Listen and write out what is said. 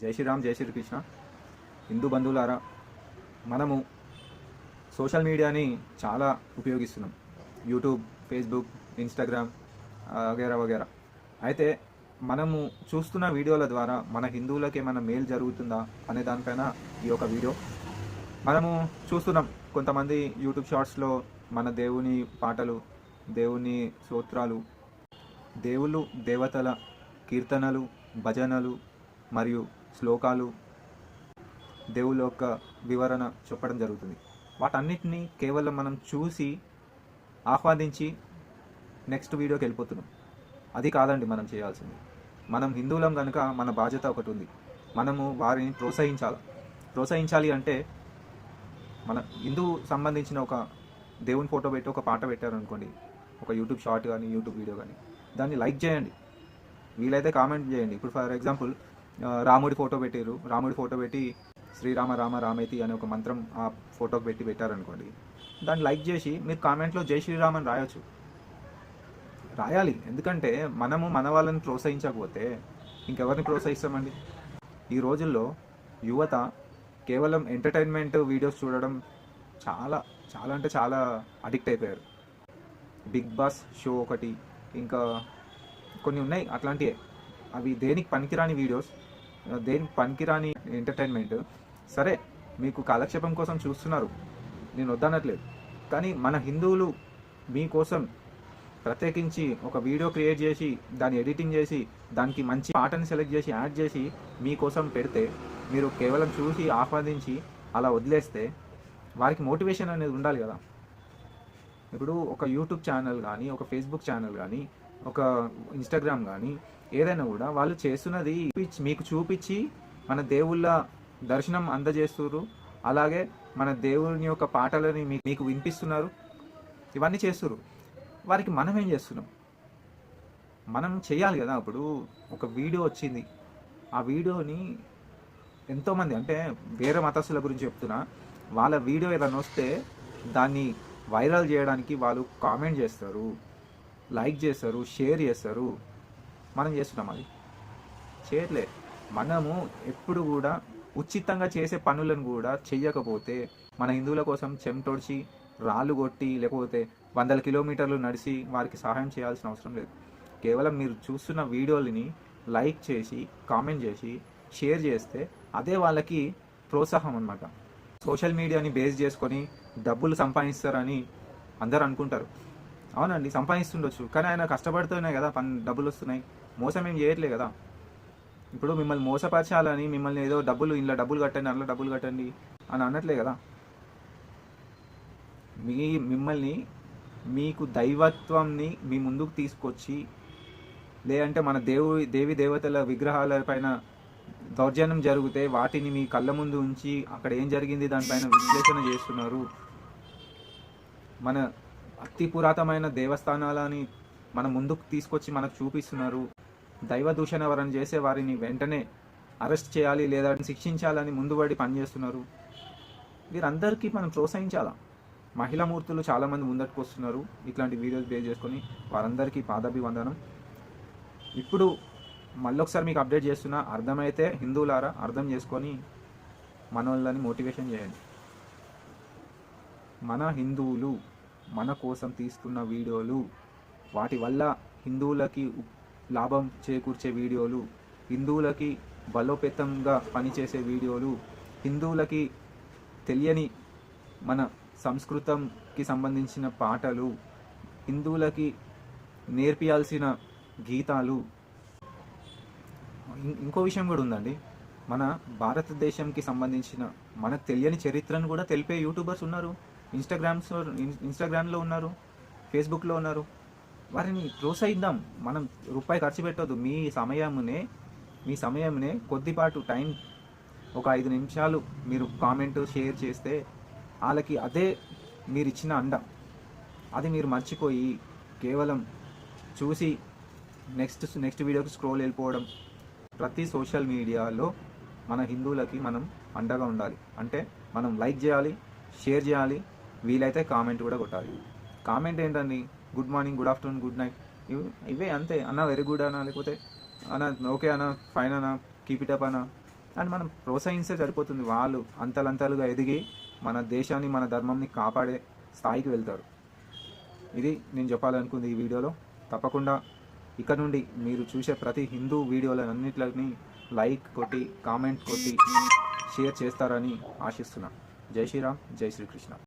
జై శ్రీరామ్ జై శ్రీకృష్ణ. హిందూ బంధువులారా మనము సోషల్ మీడియాని చాలా ఉపయోగిస్తున్నాం. యూట్యూబ్ ఫేస్బుక్ ఇన్స్టాగ్రామ్ వగేరా వగేరా. అయితే మనము చూస్తున్న వీడియోల ద్వారా మన హిందువులకి ఏమైనా మేలు జరుగుతుందా అనే దానిపైన ఈ యొక్క వీడియో. మనము చూస్తున్నాం కొంతమంది యూట్యూబ్ షార్ట్స్లో మన దేవుని పాటలు దేవుని స్తోత్రాలు దేవుళ్ళు దేవతల కీర్తనలు భజనలు మరియు శ్లోకాలు దేవుళ్ళ యొక్క వివరణ చెప్పడం జరుగుతుంది. వాటన్నిటిని కేవలం మనం చూసి ఆహ్వానించి నెక్స్ట్ వీడియోకి వెళ్ళిపోతున్నాం. అది కాదండి మనం చేయాల్సింది. మనం హిందువులం కనుక మన బాధ్యత ఒకటి ఉంది. మనము వారిని ప్రోత్సహించాలి? ప్రోత్సహించాలి అంటే మన హిందూ సంబంధించిన ఒక దేవుని ఫోటో పెట్టి ఒక పాట పెట్టారనుకోండి ఒక యూట్యూబ్ షార్ట్ కానీ యూట్యూబ్ వీడియో కానీ దాన్ని లైక్ చేయండి. వీలైతే కామెంట్ చేయండి. ఇప్పుడు ఫర్ ఎగ్జాంపుల్ రాముడి ఫోటో పెట్టారు రాముడి ఫోటో పెట్టి శ్రీరామ రామ రామేతి అనే ఒక మంత్రం ఆ ఫోటోకి పెట్టి పెట్టారనుకోండి దాన్ని లైక్ చేసి మీరు కామెంట్లో జై శ్రీరామ్ అని రాయొచ్చు. రాయాలి. ఎందుకంటే మనము మన వాళ్ళని ప్రోత్సహించకపోతే ఇంకెవరిని ప్రోత్సహిస్తామండి? ఈ రోజుల్లో యువత కేవలం ఎంటర్టైన్మెంట్ వీడియోస్ చూడడం చాలా చాలా అంటే చాలా అడిక్ట్ అయిపోయారు. బిగ్ బాస్ షో ఒకటి ఇంకా కొన్ని ఉన్నాయి అట్లాంటివే అవి దేనికి పనికిరాని వీడియోస్. దేనికి పనికిరాని ఎంటర్టైన్మెంట్ సరే మీకు కాలక్షేపం కోసం చూస్తున్నారు. నేను వద్దనట్లేదు. కానీ మన హిందువులు మీకోసం ప్రత్యేకించి ఒక వీడియో క్రియేట్ చేసి దాన్ని ఎడిటింగ్ చేసి దానికి మంచి పాటని సెలెక్ట్ చేసి యాడ్ చేసి మీకోసం పెడితే మీరు కేవలం చూసి ఆస్వాదించి అలా వదిలేస్తే వారికి మోటివేషన్ అనేది ఉండాలి కదా. ఇప్పుడు ఒక యూట్యూబ్ ఛానల్ కానీ ఒక ఫేస్బుక్ ఛానల్ కానీ ఒక ఇన్స్టాగ్రామ్ కానీ ఏదైనా కూడా వాళ్ళు చేస్తున్నది మీకు చూపించి మన దేవుళ్ళ దర్శనం అందజేస్తున్నారు అలాగే మన దేవుని యొక్క పాటలని మీకు వినిపిస్తున్నారు. ఇవన్నీ చేస్తున్నారు వారికి మనం ఏం చేస్తున్నాం? మనం చేయాలి కదా అప్పుడు. ఒక వీడియో వచ్చింది. ఆ వీడియోని ఎంతోమంది అంటే వేరే మతస్థుల గురించి చెప్తున్నా వాళ్ళ వీడియో ఏదైనా వస్తే దాన్ని వైరల్ చేయడానికి వాళ్ళు కామెంట్ చేస్తారు. లైక్ చేస్తారు షేర్ చేస్తారు. మనం చేస్తున్నాం అది. చేయట్లే. మనము ఎప్పుడు కూడా ఉచితంగా చేసే పనులను కూడా చెయ్యకపోతే మన హిందువుల కోసం చెమటొడిచి రాళ్ళు కొట్టి లేకపోతే వందల కిలోమీటర్లు నడిచి వారికి సహాయం చేయాల్సిన అవసరం లేదు. కేవలం మీరు చూస్తున్న వీడియోలని లైక్ చేసి కామెంట్ చేసి షేర్ చేస్తే అదే వాళ్ళకి ప్రోత్సాహం అనమాట సోషల్ మీడియాని బేస్ చేసుకొని డబ్బులు సంపాదిస్తారని అందరు అనుకుంటారు. అవునండి సంపాదిస్తుండొచ్చు. కానీ ఆయన కష్టపడుతూనే కదా పని డబ్బులు వస్తున్నాయి. మోసం ఏం చేయట్లే కదా. ఇప్పుడు మిమ్మల్ని మోసపరచాలని మిమ్మల్ని ఏదో డబ్బులు ఇంట్లో డబ్బులు కట్టండి అందులో డబ్బులు కట్టండి అని అనట్లే కదా. మీ మిమ్మల్ని మీకు దైవత్వంని మీ ముందుకు తీసుకొచ్చి లేదంటే మన దేవు దేవి దేవతల విగ్రహాల పైన దౌర్జన్యం జరిగితే వాటిని మీ కళ్ళ ముందు ఉంచి అక్కడ ఏం జరిగింది దానిపైన విశ్లేషణ చేస్తున్నారు. మన అతి పురాతనమైన దేవస్థానాలని మన ముందుకు తీసుకొచ్చి మనకు చూపిస్తున్నారు. దైవ దూషణ ఎవరైనా చేసే వారిని వెంటనే అరెస్ట్ చేయాలి లేదా శిక్షించాలని ముందుబడి పనిచేస్తున్నారు. వీరందరికీ మనం ప్రోత్సహించాలా? మహిళా మూర్తులు చాలామంది ముందటికి వస్తున్నారు ఇట్లాంటి వీడియోస్ బేస్ చేసుకొని వారందరికీ పాదాభివందనం. ఇప్పుడు మళ్ళొకసారి మీకు అప్డేట్ చేస్తున్నా అర్థమైతే హిందువులారా అర్థం చేసుకొని మన వాళ్ళని మోటివేషన్ చేయండి. మన హిందువులు మన కోసం తీస్తున్న వీడియోలు వాటి వల్ల హిందువులకి లాభం చేకూర్చే వీడియోలు హిందువులకి బలోపేతంగా పనిచేసే వీడియోలు హిందువులకి తెలియని మన సంస్కృతంకి సంబంధించిన పాటలు హిందువులకి నేర్పియాల్సిన గీతాలు. ఇంకో విషయం కూడా ఉందండి. మన భారతదేశంకి సంబంధించిన మనకు తెలియని చరిత్రను కూడా తెలిపే యూట్యూబర్స్ ఉన్నారు. ఇన్స్టాగ్రామ్స్ ఇన్స్టాగ్రామ్లో ఉన్నారు ఫేస్బుక్లో ఉన్నారు. వారిని ప్రోత్సహిద్దాం. మనం రూపాయి ఖర్చు పెట్టొద్దు. మీ సమయమునే మీ సమయమునే కొద్దిపాటు టైం ఒక ఐదు నిమిషాలు మీరు కామెంట్ షేర్ చేస్తే వాళ్ళకి అదే మీరు ఇచ్చిన అండ. అది మీరు మర్చిపోయి కేవలం చూసి నెక్స్ట్ నెక్స్ట్ వీడియోకి స్క్రోల్ వెళ్ళిపోవడం. ప్రతి సోషల్ మీడియాలో మన హిందువులకి మనం అండగా ఉండాలి. అంటే మనం లైక్ చేయాలి షేర్ చేయాలి వీలైతే కామెంట్ కూడా కొట్టాలి. కామెంట్ ఏంటండి? Good morning good afternoon good night. ఇవి ఇవే అంతే. అన్న వెరీ గుడ్ అన్న లేకపోతే అన్న ఓకే అన్న ఫైన్ అన్న కీప్ ఇట్ అప్ అన్న. అండ్ మనం ప్రోత్సహిస్తే సరిపోతుంది. వాళ్ళు అంతలంతలుగా ఎదిగి మన దేశాన్ని మన ధర్మంని కాపాడే స్థాయికి వెళ్తారు. ఇది నేను చెప్పాలనుకుంది ఈ వీడియోలో. తప్పకుండా ఇక్కడ నుండి మీరు చూసే ప్రతి హిందూ వీడియోలన్నింటిని లైక్ కొట్టి కామెంట్ కొట్టి షేర్ చేస్తారని ఆశిస్తున్నాను జై శ్రీరామ్ జై శ్రీకృష్ణ.